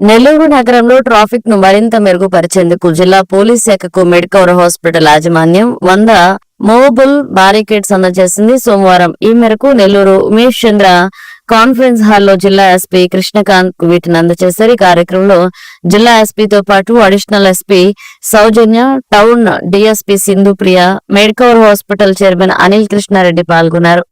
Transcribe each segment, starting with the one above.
నెల్లూరు నగరంలో ట్రాఫిక్ను మరింత మెరుగుపరిచేందుకు జిల్లా పోలీస్ శాఖకు మెడికవర్ హాస్పిటల్ యాజమాన్యం వంద మోబుల్ బారికేడ్స్ అందజేసింది సోమవారం ఈ మేరకు నెల్లూరు ఉమేష్ చంద్ర కాన్ఫరెన్స్ హాల్లో జిల్లా ఎస్పీ కృష్ణకాంత్కు వీటిని అందజేశారు. ఈ కార్యక్రమంలో జిల్లా ఎస్పీతో పాటు additional SP Soujanya town DSP Sindhu Priya Medicover hospital chairman Anil Krishnareddy పాల్గొన్నారు.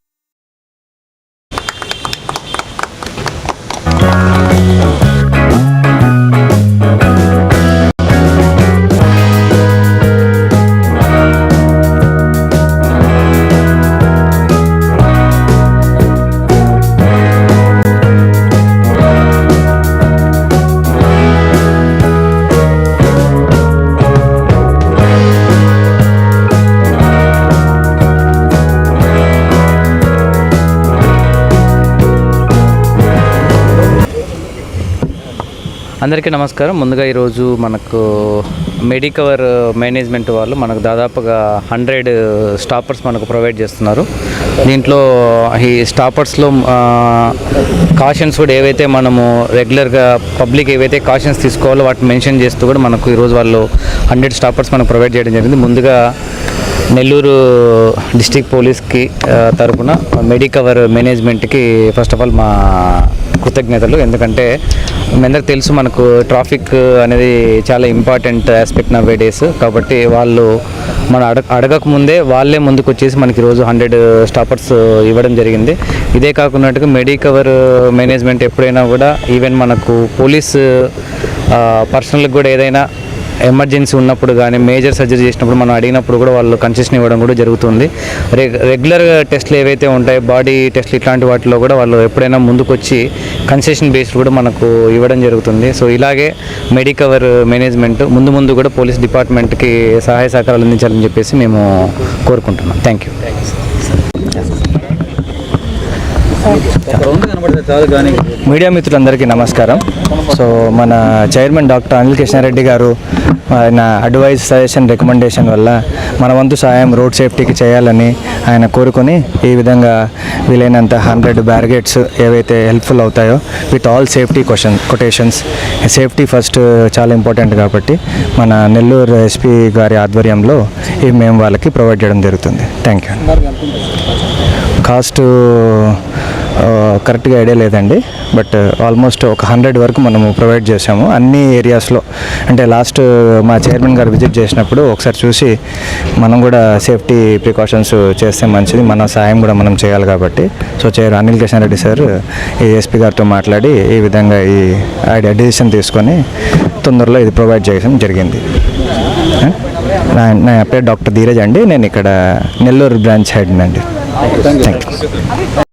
అందరికీ నమస్కారం. ముందుగా ఈరోజు మనకు మెడికవర్ మేనేజ్మెంట్ వాళ్ళు మనకు దాదాపుగా హండ్రెడ్ స్టాపర్స్ మనకు ప్రొవైడ్ చేస్తున్నారు. దీంట్లో ఈ స్టాపర్స్లో కాషన్స్ కూడా ఏవైతే మనము రెగ్యులర్గా పబ్లిక్ ఏవైతే కాషన్స్ తీసుకోవాలో వాటిని మెన్షన్ చేస్తూ కూడా మనకు ఈరోజు వాళ్ళు హండ్రెడ్ స్టాపర్స్ మనకు ప్రొవైడ్ చేయడం జరిగింది. ముందుగా నెల్లూరు డిస్టిక్ పోలీస్కి తరఫున తరపున మెడికవర్ మేనేజ్మెంట్కి ఫస్ట్ ఆఫ్ ఆల్ మా కృతజ్ఞతలు. ఎందుకంటే మీ అందరికి తెలుసు మనకు ట్రాఫిక్ అనేది చాలా ఇంపార్టెంట్ ఆస్పెక్ట్ నా డేస్ కాబట్టి వాళ్ళు మనం అడగ అడగక ముందే వాళ్ళే ముందుకు వచ్చేసి మనకి ఈరోజు హండ్రెడ్ స్టాపర్స్ ఇవ్వడం జరిగింది. ఇదే కాకున్నట్టుగా మెడికవర్ మేనేజ్మెంట్ ఎప్పుడైనా కూడా ఈవెన్ మనకు పోలీస్ పర్సనల్కి కూడా ఏదైనా ఎమర్జెన్సీ ఉన్నప్పుడు కానీ మేజర్ సర్జరీ చేసినప్పుడు మనం అడిగినప్పుడు కూడా వాళ్ళు కన్సెషన్ ఇవ్వడం కూడా జరుగుతుంది. రె రెగ్యులర్ టెస్ట్లు ఏవైతే ఉంటాయో బాడీ టెస్ట్లు ఇట్లాంటి వాటిలో కూడా వాళ్ళు ఎప్పుడైనా ముందుకొచ్చి కన్సెషన్ బేస్డ్ కూడా మనకు ఇవ్వడం జరుగుతుంది. సో ఇలాగే మెడికవర్ మేనేజ్మెంట్ ముందు ముందు కూడా పోలీస్ డిపార్ట్మెంట్కి సహాయ సహకారాలు అందించాలని చెప్పేసి మేము కోరుకుంటున్నాం. Thank you. మీడియా మిత్రులందరికీ నమస్కారం. సో మన చైర్మన్ డాక్టర్ అనిల్ కృష్ణారెడ్డి గారు ఆయన అడ్వైజ్ సజెషన్ రికమెండేషన్ వల్ల మన వంతు సాయం రోడ్ సేఫ్టీకి చేయాలని ఆయన కోరుకొని ఈ విధంగా వీలైనంత హండ్రెడ్ బ్యారిగేట్స్ ఏవైతే హెల్ప్ఫుల్ అవుతాయో with all safety question quotations. Safety first చాలా ఇంపార్టెంట్ కాబట్టి మన నెల్లూరు ఎస్పీ గారి ఆధ్వర్యంలో ఇవి మేము వాళ్ళకి ప్రొవైడ్ చేయడం జరుగుతుంది. Thank you. కాస్ట్ కరెక్ట్గా ఐడియా లేదండి. బట్ ఆల్మోస్ట్ ఒక హండ్రెడ్ వరకు మనము ప్రొవైడ్ చేసాము అన్ని ఏరియాస్లో అంటే లాస్ట్ మా చైర్మన్ గారు విజిట్ చేసినప్పుడు ఒకసారి చూసి మనం కూడా సేఫ్టీ ప్రికాషన్స్ చేస్తే మంచిది. మన సాయం కూడా మనం చేయాలి కాబట్టి. So chair Anil Kishan Reddy sir ఈ ఎస్పీ గారితో మాట్లాడి ఈ విధంగా ఈ ఐడియా డిసిషన్ తీసుకొని తొందరలో ఇది ప్రొవైడ్ చేయడం జరిగింది? నా నా పేరు డాక్టర్ ధీరజ్ అండి. నేను ఇక్కడ నెల్లూరు బ్రాంచ్ హెడ్ అండి థ్యాంక్ యూ